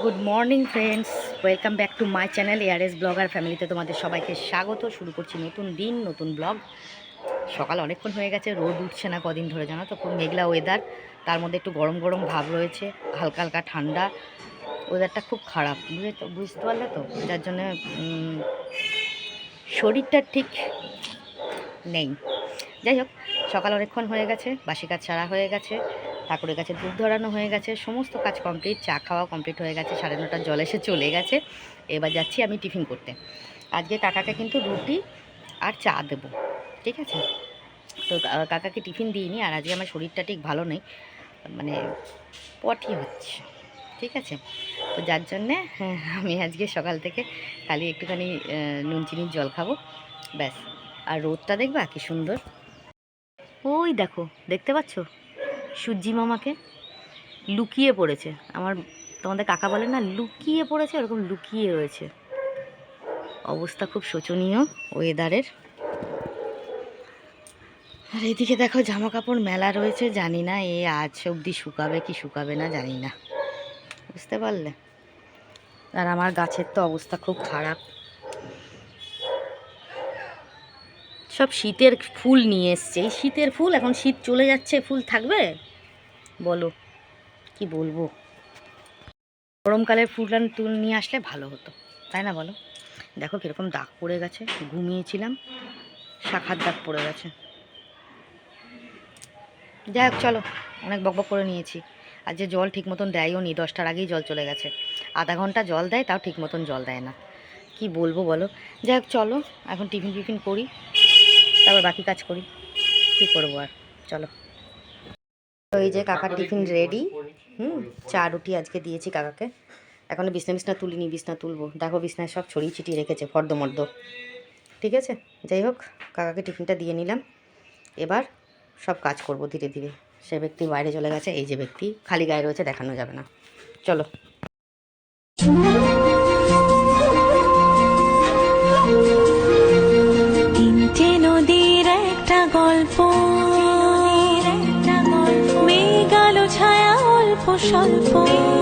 Good morning friends welcome back to my channel ARS blogger ফ্যামিলিতে তোমাদের সবাইকে স্বাগত। শুরু করছি নতুন দিন, নতুন ব্লগ সকাল অনেকক্ষণ হয়ে গেছে, রোদ উঠছে না কদিন ধরে জানো তো, খুব মেঘলা ওয়েদার তার মধ্যে একটু গরম গরম ভাব রয়েছে, হালকা হালকা ঠান্ডা। ওয়েদারটা খুব খারাপ, বুঝে তো, বুঝতে পারলে তো? যার জন্য শরীরটা ঠিক নেই। যাই হোক, সকাল অনেকক্ষণ হয়ে গেছে, বাসি কাজ ছাড়া হয়ে গেছে। ঠাকুরের কাছে ধূপ ধরানো হয়ে গেছে সমস্ত কাজ কমপ্লিট চা খাওয়া কমপ্লিট হয়ে গেছে সাড়ে নটার জল এসে চলে গেছে। এবার যাচ্ছি আমি টিফিন করতে। আজকে কাকাকে কিন্তু রুটি আর চা দেবো ঠিক আছে? তো কাকাকে টিফিন দিইনি আর আজকে আমার শরীরটা ঠিক ভালো নেই মানে পটি হচ্ছে ঠিক আছে? তো যার জন্যে হ্যাঁ, আমি আজকে সকাল থেকে খালি একটুখানি নুন চিনির জল খাব ব্যাস। আর রোদটা দেখবা? কি সুন্দর। ওই দেখো দেখতে পাচ্ছ? সূর্যি মামাকে লুকিয়ে পড়েছে। আমার তোমাদের কাকা বলে না, লুকিয়ে পড়েছে, ওরকম লুকিয়ে রয়েছে। অবস্থা খুব শোচনীয় ওয়েদারের আর এদিকে দেখো জামা কাপড় মেলা রয়েছে, জানি না এ আজ অবধি শুকাবে কি শুকাবে না, জানি না। বুঝতে পারলে? আর আমার গাছের তো অবস্থা খুব খারাপ। সব শীতের ফুল নিয়ে এসছে। এই শীতের ফুল, এখন শীত চলে যাচ্ছে, ফুল থাকবে? বলো, কি বলব? গরমকালের ফুল আন তুল নিয়ে আসলে ভালো হতো, তাই না বলো? দেখো কীরকম দাগ পড়ে গেছে, ঘুমিয়েছিলাম, শাখার দাগ পড়ে গেছে। যাই হোক, চলো, অনেক বকবক করে নিয়েছি। আর যে জল ঠিক মতন দেয়ও নি, দশটার আগেই জল চলে গেছে। আধা ঘণ্টা জল দেয়, তাও ঠিক মতন জল দেয় না। কি বলব বলো? যাই হোক, চলো, এখন টিফিন টিফিন করি। তারপর বাকি কাজ করি। কী করব আর? চলো। তো এই যে কাকার টিফিন রেডি হুম চা রুটি আজকে দিয়েছি কাকাকে। এখনও বিছনা বিছনা তুলিনি বিছনা তুলবো। দেখো বিছনায় সব ছড়িয়ে ছিটিয়ে রেখেছে ফর্দমর্দ। ঠিক আছে? যাই হোক কাকাকে টিফিনটা দিয়ে নিলাম। এবার সব কাজ করব ধীরে ধীরে। সে ব্যক্তি বাইরে চলে গেছে এই যে ব্যক্তি। খালি গায়ে রয়েছে দেখানো যাবে না। চলো। 春风。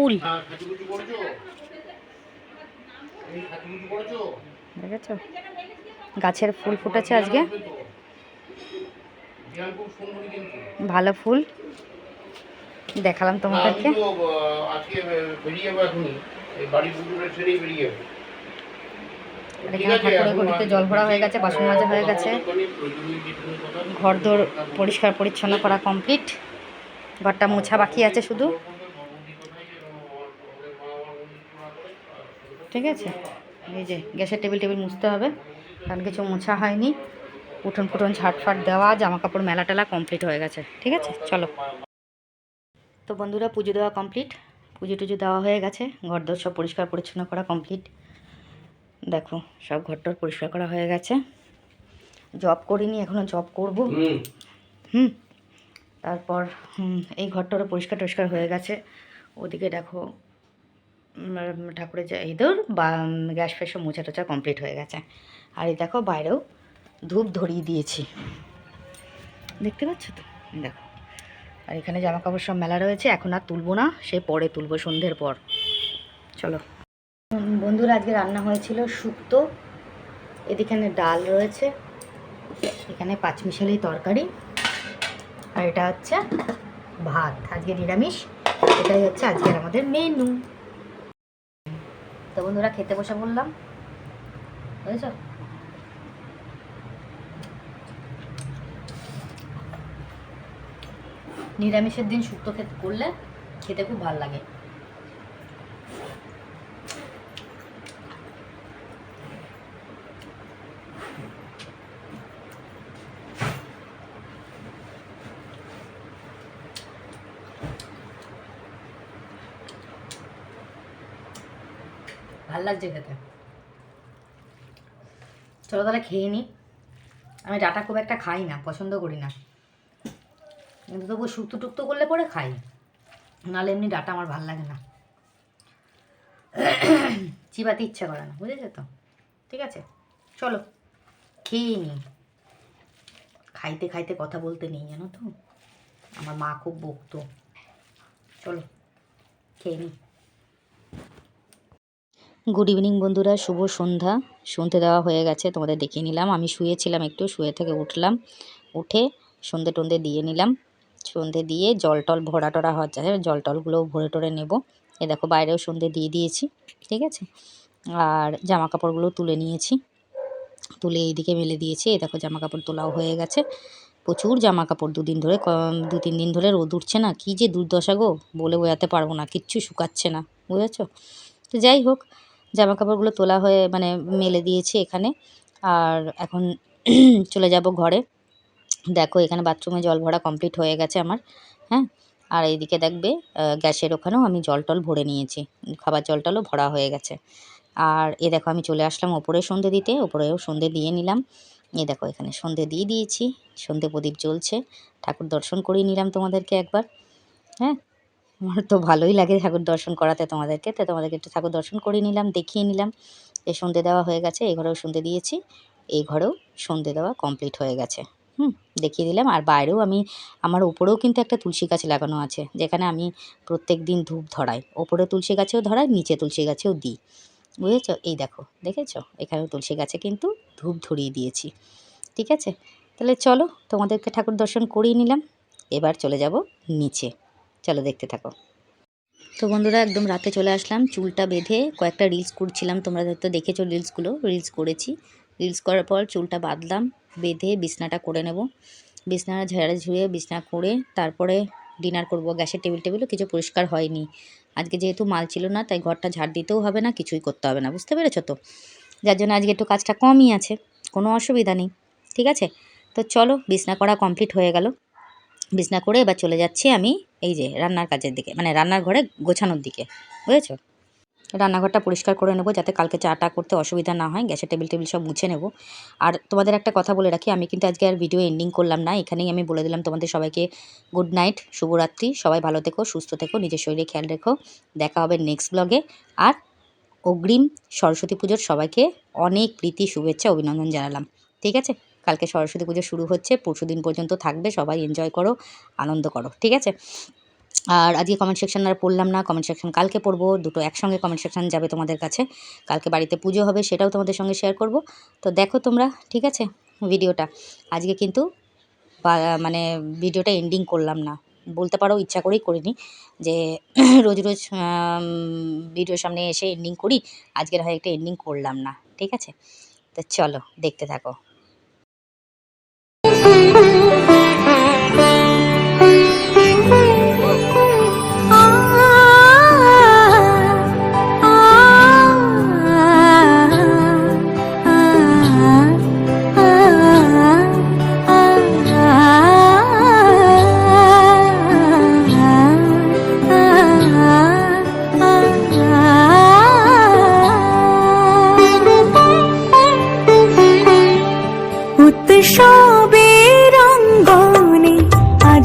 ফুল। হ্যাঁ? দেখেছ? গাছের ফুল ফুটেছে আজকে। ভালো ফুল। দেখালাম তোমাদেরকে। ঠাকুরের ঘটিতে জল ভরা হয়ে গেছে বাসন মাজা হয়ে গেছে। বলতে ঘরদোর পরিষ্কার পরিচ্ছন্ন করা কমপ্লিট ঘরটা মোছা বাকি আছে শুধু। ঠিক আছে? এই যে গ্যাসের টেবিল টেবিল মুছতে হবে। কারণ কিছু মোছা হয়নি। উঠোন ফুটন ঝাটফাট দেওয়া জামা কাপড় মেলা টেলা কমপ্লিট হয়ে গেছে। ঠিক আছে? চলো। তো বন্ধুরা পুজো দেওয়া কমপ্লিট পুজো টুজো দেওয়া হয়ে গেছে। ঘরদোর সব পরিষ্কার পরিচ্ছন্ন করা কমপ্লিট দেখো সব ঘরটর পরিষ্কার করা হয়ে গেছে। জব করিনি এখনও জব করব। হুম। তারপর এই ঘরটারও পরিষ্কার টরিষ্কার হয়ে গেছে। ওদিকে দেখো ঠাকুরের ইঁদুর, বা গ্যাস ফ্যাসও মোছা টোচা কমপ্লিট হয়ে গেছে। আর এই দেখো বাইরেও ধূপ ধরিয়ে দিয়েছি। দেখতে পাচ্ছ তো? দেখো। আর এখানে জামা কাপড় সব মেলা রয়েছে, এখন আর তুলবো না, সে পরে তুলবো সন্ধ্যের পর। চলো। বন্ধুরা, আজকে রান্না হয়েছিল শুক্তো এদিকে ডাল রয়েছে, এখানে পাঁচমিশালি তরকারি, আর এটা হচ্ছে ভাত, আজকে নিরামিষ, এটাই হচ্ছে আজকের আমাদের মেনু তো বন্ধুরা খেতে বসে বললাম। বুঝেছ? নিরামিষের দিন শুক্তো খেতে করলে খেতে খুব ভালো লাগে। ভালো লাগছে খেতে। চলো তাহলে খেয়ে নিই আমি ডাটা খুব একটা খাই না, পছন্দ করি না। কিন্তু তবু শুক্তো টুক্তো করলে পরে খাই। নাহলে এমনি ডাটা আমার ভালো লাগে না। চিবাতে ইচ্ছা করে না, বুঝেছ তো? ঠিক আছে? চলো, খেয়ে নিই খাইতে খাইতে কথা বলতে নেই, জানো তো? আমার মা খুব বকতো। চলো, খেয়ে নিই গুড ইভিনিং বন্ধুরা। শুভ সন্ধ্যা। শুনতে দেওয়া হয়ে গেছে, তোমাদের দেখিয়ে নিলাম। আমি শুয়েছিলাম একটু, শুয়ে থেকে উঠলাম। উঠে সন্ধে টন্ধে দিয়ে নিলাম। সন্ধে দিয়ে জল টল ভরা টরা হচ্ছে জল টলগুলোও ভরে টরে নেব। এ দেখো, বাইরেও সন্ধে দিয়ে দিয়েছি, ঠিক আছে? আর জামা কাপড়গুলো তুলে নিয়েছি। তুলে এইদিকে মেলে দিয়েছি। এ দেখো জামা কাপড় তোলাও হয়ে গেছে। প্রচুর জামা কাপড় দুদিন ধরে দু তিন দিন ধরে রোদ উঠছে না। কী যে দুর্দশা গো! বলে বোঝাতে পারব না, কিচ্ছু শুকাচ্ছে না, বুঝেছ? তো যাই হোক জামা কাপড়গুলো তোলা হয়ে মানে মেলে দিয়েছি এখানে। আর এখন চলে যাব ঘরে। দেখো, এখানে বাথরুমে জল ভরা কমপ্লিট হয়ে গেছে আমার হ্যাঁ? আর এইদিকে দেখবে গ্যাসের ওখানেও আমি জল টল ভরে নিয়েছি। খাবার জল টলও ভরা হয়ে গেছে। আর এ দেখো, আমি চলে আসলাম ওপরে সন্ধে দিতে, ওপরেও সন্ধে দিয়ে নিলাম। এ দেখো, এখানে সন্ধে দিয়ে দিয়েছি। সন্ধে প্রদীপ জ্বলছে। ঠাকুর দর্শন করিয়ে নিলাম তোমাদেরকে একবার হ্যাঁ? আমার তো ভালোই লাগে ঠাকুর দর্শন করাতে তোমাদেরকে। তো তোমাদেরকে একটু ঠাকুর দর্শন করিয়ে নিলাম, দেখিয়ে নিলাম। এই সন্ধে দেওয়া হয়ে গেছে, এই ঘরেও সন্ধে দিয়েছি, এই ঘরেও সন্ধে দেওয়া কমপ্লিট হয়ে গেছে। হুম, দেখিয়ে দিলাম। আর বাইরেও আমি, আমার উপরেও কিন্তু একটা তুলসী গাছ লাগানো আছে, যেখানে আমি প্রত্যেক দিন ধূপ ধরাই। ওপরে তুলসী গাছেও ধরাই, নিচে তুলসী গাছেও দিই। বুঝেছ? এই দেখো, দেখেছ? এখানেও তুলসী গাছে কিন্তু ধূপ ধরিয়ে দিয়েছি। ঠিক আছে? তাহলে চলো, তোমাদেরকে ঠাকুর দর্শন করিয়ে নিলাম। এবার চলে যাব নিচে। চলো দেখতে থাকো। তো বন্ধুরা, একদম রাতে চলে আসলাম, চুলটা বেঁধে কয়েকটা রিলস করছিলাম, তোমরা হয়তো দেখেছ রিলসগুলো রিলস করেছি। রিলস করার পর চুলটা বাঁধলাম, বেঁধে বিছনাটা করে নেব। বিছনাটা ঝেড়ে ঝুড়ে, বিছনা করে তারপরে ডিনার করব। গ্যাসের টেবিল টেবিলও কিছু পরিষ্কার হয়নি। আজকে যেহেতু মাল ছিল না, তাই ঘরটা ঝাড় দিতেও হবে না, কিছুই করতে হবে না, বুঝতে পেরেছ তো? যার জন্য আজকে একটু কাজটা কমই আছে, কোনো অসুবিধা নেই, ঠিক আছে? তো চলো, বিছনা করা কমপ্লিট হয়ে গেল। বিছনা করে এবার চলে যাচ্ছি আমি এই যে রান্নার কাজের দিকে মানে রান্নার ঘরে গোছানোর দিকে, বুঝেছ? রান্নাঘরটা পরিষ্কার করে নেব যাতে কালকে চাটা করতে অসুবিধা না হয়, গ্যাসের টেবিল টেবিল সব মুছে নেব। আর তোমাদের একটা কথা বলে রাখি, আমি কিন্তু আজকে আর ভিডিও এন্ডিং করলাম না, এখানেই আমি বলে দিলাম তোমাদের সবাইকে গুড নাইট শুভরাত্রি, সবাই ভালো থেকো, সুস্থ থেকো, নিজের শরীরে খেয়াল রেখো, দেখা হবে নেক্সট ব্লগে আর অগ্রিম সরস্বতী পুজোর সবাইকে অনেক প্রীতি, শুভেচ্ছা, অভিনন্দন জানালাম, ঠিক আছে? কালকে সরস্বতী পুজো শুরু হচ্ছে, পরশু দিন পর্যন্ত থাকবে, সবাই এনজয় করো, আনন্দ করো, ঠিক আছে? আর আজকে কমেন্ট সেকশন আর পড়লাম না কমেন্ট সেকশন কালকে পড়ব, দুটো একসঙ্গে কমেন্ট সেকশন যাবে তোমাদের কাছে। কালকে বাড়িতে পুজো হবে, সেটাও তোমাদের সঙ্গে শেয়ার করব। তো দেখো তোমরা, ঠিক আছে? ভিডিওটা। আজকে কিন্তু মানে ভিডিওটা এন্ডিং করলাম না। বলতে পারো, ইচ্ছা করেই করিনি যে রোজ রোজ ভিডিওর সামনে এসে এন্ডিং করি। আজকের হয় একটা এন্ডিং করলাম না, ঠিক আছে? তো চলো, দেখতে থাকো।